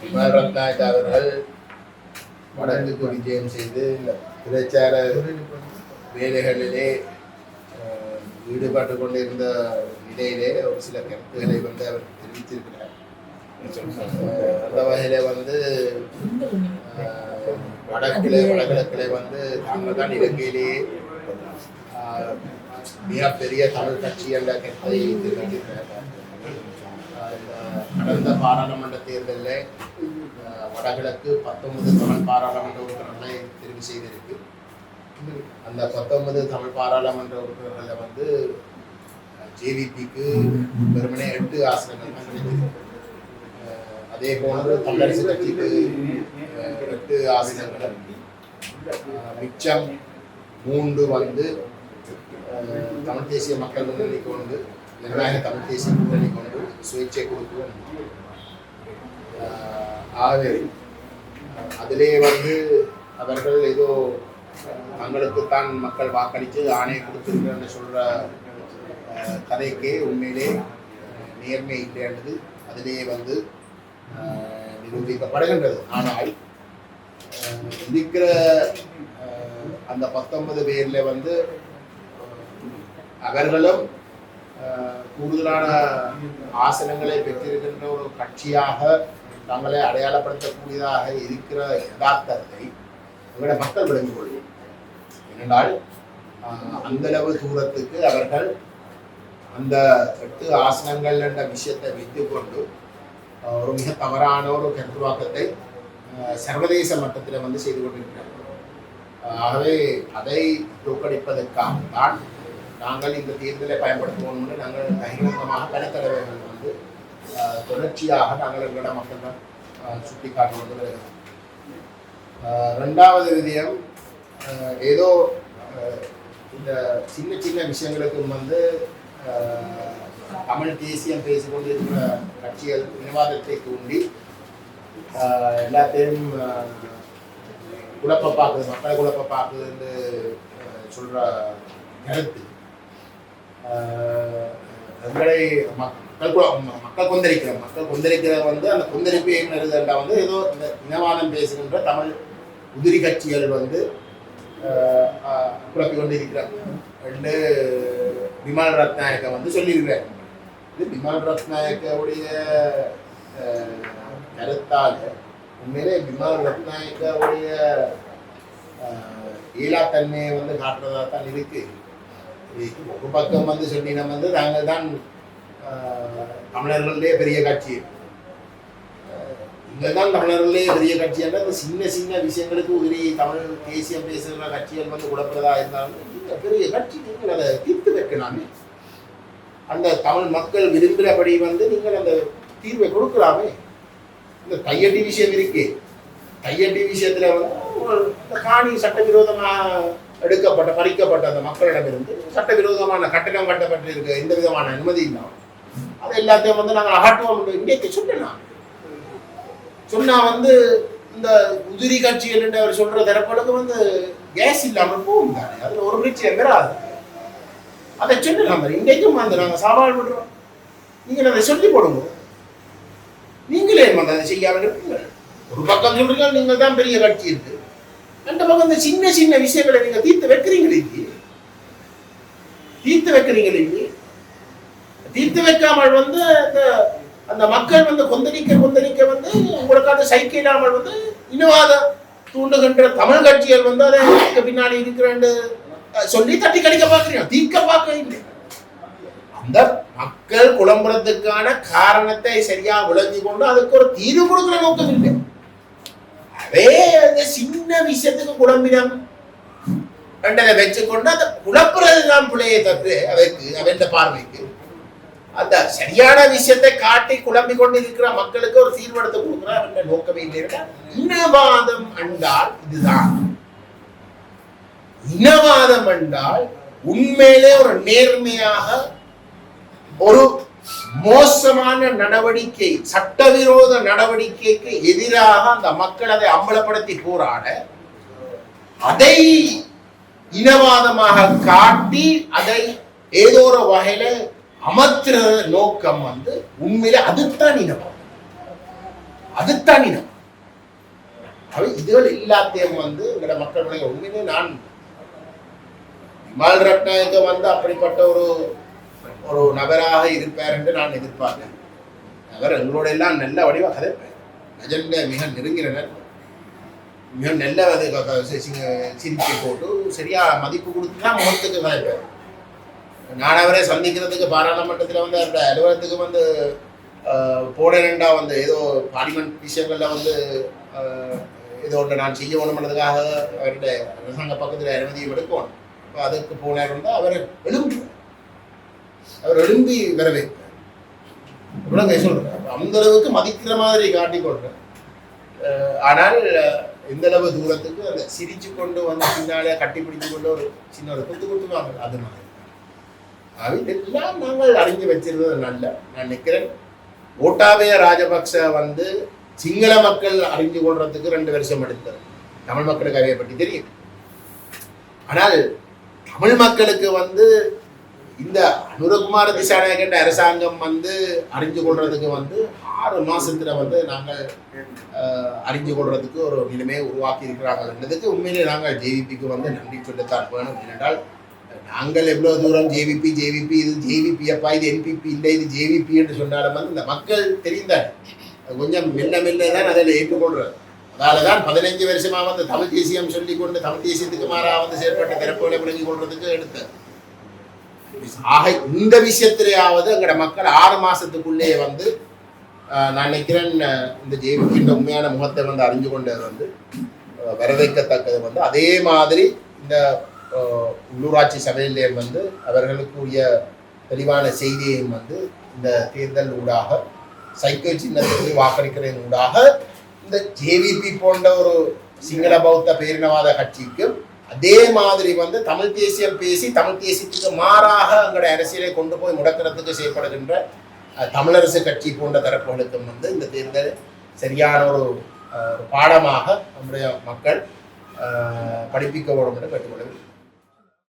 விமல் ரத்நாயக் அவர்கள் வடக்குக்கு விஜயம் செய்து பிரச்சார வேலைகளிலே ஈடுபட்டு கொண்டிருந்த நிலையிலே ஒரு சில கருத்துக்களை வந்து அவர் தெரிவித்திருக்கிறார். அந்த வகையில வந்து அஹ், வடக்கிலே வடகிழக்கிலே வந்து தாங்கள் தான் இலங்கையிலேயே மிகப்பெரிய தமிழ் கட்சி என்ற கருத்தை தெரிவித்திருக்கிறார் கடந்த பாராளுமன்ற தேர்தலில் வடகிழக்கு பத்தொன்பது தமிழ் பாராளுமன்ற உறுப்பினர்களை தெரிவு செய்திருக்கு. அந்த பத்தொன்பது தமிழ் பாராளுமன்ற உறுப்பினர்களில் வந்து ஜேவிபிக்கு வெறுமனே எட்டு ஆசனங்கள் தான் அதே போன்று தமிழரசு கட்சிக்கு எட்டு ஆசனங்கள். மிச்சம் மூன்று வந்து தமிழ் தேசிய மக்கள் முன்னணிக்கு கொண்டு ஜனநாயக தமிழ் தேசிய கூட்டணி கொண்டு சுயேட்சை கொடுக்குவோம் ஆகவே அதிலே வந்து அவர்கள் ஏதோ தங்களுக்குத்தான் மக்கள் வாக்களித்து ஆணையை கொடுத்திருக்கிறேன்னு சொல்கிற அஹ், கதைக்கே உண்மையிலே அஹ், நேர்மை இல்லைன்றது அதிலேயே வந்து நிரூபிக்கப்படுகின்றது. ஆனால் இருக்கிற அந்த பத்தொன்பது பேரில் வந்து அவர்களும் கூடுதலான ஆசனங்களை பெற்றிருக்கின்ற ஒரு கட்சியாக தங்களை அடையாளப்படுத்தக்கூடியதாக இருக்கிற யதார்த்தத்தை எங்களோட மக்கள் விளங்கிக் கொள்வோம் ஏனென்றால் அந்தளவு அந்த அளவு தூரத்துக்கு அவர்கள் அந்த எட்டு ஆசனங்கள் என்ற விஷயத்தை வைத்துக்கொண்டு அஹ், ஒரு மிக தவறான ஒரு கருத்துவாக்கத்தை சர்வதேச மட்டத்தில் வந்து செய்து கொண்டிருக்கிறார்கள். ஆகவே அதை தோற்கடிப்பதற்காக தான் நாங்கள் இந்த தேர்தலை பயன்படுத்துவோம்னு நாங்கள் பகிரங்கமாக பல தலைவர்கள் வந்து தொடர்ச்சியாக நாங்கள் எங்களோட மக்களிடம் சுட்டி காட்டுவது வருகிறோம். ரெண்டாவது விதியம் ஏதோ இந்த சின்ன சின்ன விஷயங்களுக்கும் வந்து தமிழ் தேசியம் பேசிக்கொண்டிருக்கிற கட்சிகள் விவாதத்தை தூண்டி எல்லாத்தையும் குழப்ப பார்க்குது மக்களை குழப்ப பார்க்குதுன்னு சொல்கிற கருத்து. எங்களை மக்கள் மக்கள் கொந்தளிக்கிற மக்கள் கொந்தளிக்கிற வந்து அந்த கொந்தளிப்பு என்ன வந்து ஏதோ இந்த இனவாதம் பேசுகின்ற தமிழ் உதிரி கட்சிகள் வந்து ஆஹ் குழப்பி கொண்டு இருக்கிறார் ரெண்டு விமல் ரத்நாயக்க வந்து சொல்லியிருக்கிறார். இது விமல் ரத்நாயக்கவுடைய ஆஹ், உண்மையிலே விமல் ரத்நாயக்கவுடைய ஆஹ், ஈழாத்தன்மையை வந்து காட்டுறதா தான் இருக்குது ஒரு பக்கம் வந்து சொன்னீங்கன்னா வந்து நாங்கள் தான் ஆஹ், பெரிய கட்சி இங்கே தான் தமிழர்களே பெரிய கட்சி இந்த சின்ன சின்ன விஷயங்களுக்கு உதிரி தமிழ் தேசியம் பேசுகிற கட்சிகள் வந்து குழப்பதா இருந்தாலும் இந்த பெரிய கட்சி நீங்கள் அதை தீர்த்து வைக்கலாமே அந்த தமிழ் மக்கள் விரும்புகிறபடி வந்து நீங்கள் அந்த தீர்வை கொடுக்கலாமே இந்த கையடி விஷயம் இருக்கு கையடி விஷயத்துல வந்து காணி சட்டவிரோதமாக எடுக்கப்பட்ட பறிக்கப்பட்ட அந்த மக்களிடமிருந்து சட்டவிரோதமான கட்டணம் கட்டப்பட்டிருக்க எந்த விதமான அனுமதி இல்லாமல் அது எல்லாத்தையும் வந்து நாங்கள் அகற்றுவோம் இன்றைக்கு சொல்லலாம் சொன்னா வந்து இந்த உதிரி கட்சிகள் என்று அவர் சொல்ற தரப்புகளுக்கு வந்து கேஸ் இல்லாமல் போகும் தானே. அதுல ஒரு நிச்சயம் வராது அதை சொல்லலாம் இன்றைக்கும் வந்து நாங்கள் சவால் விடுறோம். நீங்கள் அதை சொல்லி போடுங்க நீங்களே வந்து அதை செய்யாமல் இருப்பீங்க ஒரு பக்கம் சொல்றீங்க நீங்கள் தான் பெரிய கட்சி இருக்கு. அந்த பக்கம் இந்த சின்ன சின்ன விஷயங்களை நீங்க தீர்த்து வைக்கிறீங்களே இல்லையே தீர்த்து வைக்கிறீங்களே இல்லையே தீர்த்து வைக்காமல் வந்து அந்த அந்த மக்கள் வந்து கொந்தளிக்க கொந்தளிக்க வந்து உங்களுக்கு அது சைக்கிள் இல்லாமல் வந்து இனவாத தூண்டுகின்ற தமிழ் கட்சிகள் வந்து அதை பின்னாடி இருக்கிறேன்னு சொல்லி தட்டி கடிக்க பார்க்குறீங்க. தீர்க்க பார்க்க இல்லை. அந்த மக்கள் குழம்புறதுக்கான காரணத்தை சரியா விளங்கி கொண்டு அதுக்கு ஒரு தீர்வு கொடுக்குற நோக்கம் இல்லை. அதே அந்த சின்ன விஷயத்துக்கு குழம்பினான். ரெண்டரை வச்சுக்கொண்டு அதை குழப்புறது தான் பிள்ளையை தவிர அவருக்கு அவன் பார்வைக்கு. அந்த சரியான விஷயத்தை காட்டி குழம்பி கொண்டு இருக்கிற மக்களுக்கு ஒரு தீர்மானத்தை கொடுக்குற அவன் நோக்கமே இல்லை இனவாதம் என்றால் இதுதான். இனவாதம் என்றால் உண்மையிலே ஒரு நேர்மையாக ஒரு மோசமான நடவடிக்கை சட்டவிரோத நடவடிக்கைக்கு எதிராக அந்த மக்கள் அதை அம்பலப்படுத்தி போராட அதை இனவாதமாக காட்டி அதை ஏதோ ஒரு வகையில அமர்த்துற நோக்கம் வந்து உண்மையில அதுதான் இனவாதம். அதுதான் இனம் இதுகள் எல்லாத்தையும் வந்து எங்களோட மக்களுடைய உண்மையிலே நான் விமல் ரட்நாயக்க வந்து அப்படிப்பட்ட ஒரு ஒரு நபராக இருப்பார் என்று நான் எதிர்பார்க்கிறேன். அவர் எங்களோட எல்லாம் நல்ல வடிவாக கதைப்பார் நஜன்ல மிக நெருங்கினர் மிக நல்ல அது சிரிப்பை போட்டு சரியா மதிப்பு கொடுத்து தான் முகத்துக்கு கதைப்பார் நான் அவரை சந்திக்கிறதுக்கு பாராளுமன்றத்தில் வந்து அவருடைய அலுவலகத்துக்கு வந்து ஆஹ், வந்து ஏதோ பார்லிமெண்ட் விஷயங்களில் வந்து ஆஹ், ஏதோ ஒன்று நான் செய்ய வேணும்ன்றதுக்காக அவருடைய அரசாங்க பக்கத்தில் அனுமதியும் எடுக்கணும். இப்போ அதுக்கு போனார் வந்து அவர் எழும்பி அவர் எழும்பி வரவேற்பார் இவ்வளோ சொல்றேன் அந்த அளவுக்கு மதிக்கிற மாதிரி காட்டிக்கொள்றேன் அஹ் ஆனால் அஹ், இந்த அளவு தூரத்துக்கு அந்த சிரிச்சு கொண்டு வந்து பின்னாலே கட்டி பிடிச்சு கொண்டு ஒரு சின்ன ஒரு குத்து குத்துவாங்க அது மாதிரி. அவையெல்லாம் நாங்கள் அறிஞ்சு வச்சிருந்தது நல்ல. நான் நிற்கிறேன் ஓட்டாபய ராஜபக்ச வந்து சிங்கள மக்கள் அறிஞ்சு கொள்றதுக்கு ரெண்டு வருஷம் எடுத்தார் தமிழ் மக்களுக்கு அவையை பற்றி தெரியும். ஆனால் தமிழ் மக்களுக்கு வந்து இந்த அனுரகுமார திசாநாயகன் அரசாங்கம் வந்து அறிஞ்சு கொள்றதுக்கு வந்து ஆறு மாசத்துல வந்து நாங்கள் அறிஞ்சு கொள்றதுக்கு ஒரு நிலைமையை உருவாக்கி இருக்கிறாங்கன்றதுக்கு உண்மையிலே நாங்கள் ஜேவிபிக்கு வந்து நன்றி சொல்லத்தான் வேணும். ஏனென்றால் நாங்கள் எவ்வளவு தூரம் ஜேவிபி ஜேவிபி இது ஜேவிபி அப்பா இது என்பிபி இல்லை இது ஜேவிபி என்று சொன்னாலும் வந்து இந்த மக்கள் தெரிந்த கொஞ்சம் மெல்ல மெல்ல தான் அதில் ஏற்றுக்கொள்றது அதால தான் பதினைஞ்சு வருஷமா வந்து தமிழ் தேசியம் சொல்லி கொண்டு தமிழ் தேசியத்துக்கு மாறாக வந்து செயற்பட்ட திறப்புகளை விளங்கி கொள்றதுக்கு எடுத்தேன் ஆக இந்த விஷயத்திலேயாவது எங்கட மக்கள் ஆறு மாசத்துக்குள்ளே வந்து நான் நினைக்கிறேன் இந்த ஜேவிபியின் உண்மையான முகத்தை வந்து அறிஞ்சு கொண்டது வந்து வரவேற்கத்தக்கது வந்து. அதே மாதிரி இந்த உள்ளூராட்சி சபையிலே வந்து அவர்களுக்குரிய தெளிவான செய்தியையும் வந்து இந்த தேர்தல் ஊடாக சைக்கிள் சின்னத்திற்கு வாக்களிக்கிறதன் ஊடாக இந்த ஜேவிபி போன்ற ஒரு சிங்கள பௌத்த பேரினவாத கட்சிக்கும் அதே மாதிரி வந்து தமிழ் தேசியம் பேசி தமிழ் தேசியத்துக்கு மாறாக எங்களுடைய அரசியலை கொண்டு போய் முடக்கிறதுக்கு செய்யப்படுகின்ற தமிழரசு கட்சி போன்ற தரப்புகளுக்கும் வந்து இந்த தேர்தல் சரியான ஒரு பாடமாக நம்முடைய மக்கள் படிப்பிக்க வேண்டும் என்று கேட்டுக்கொள்ள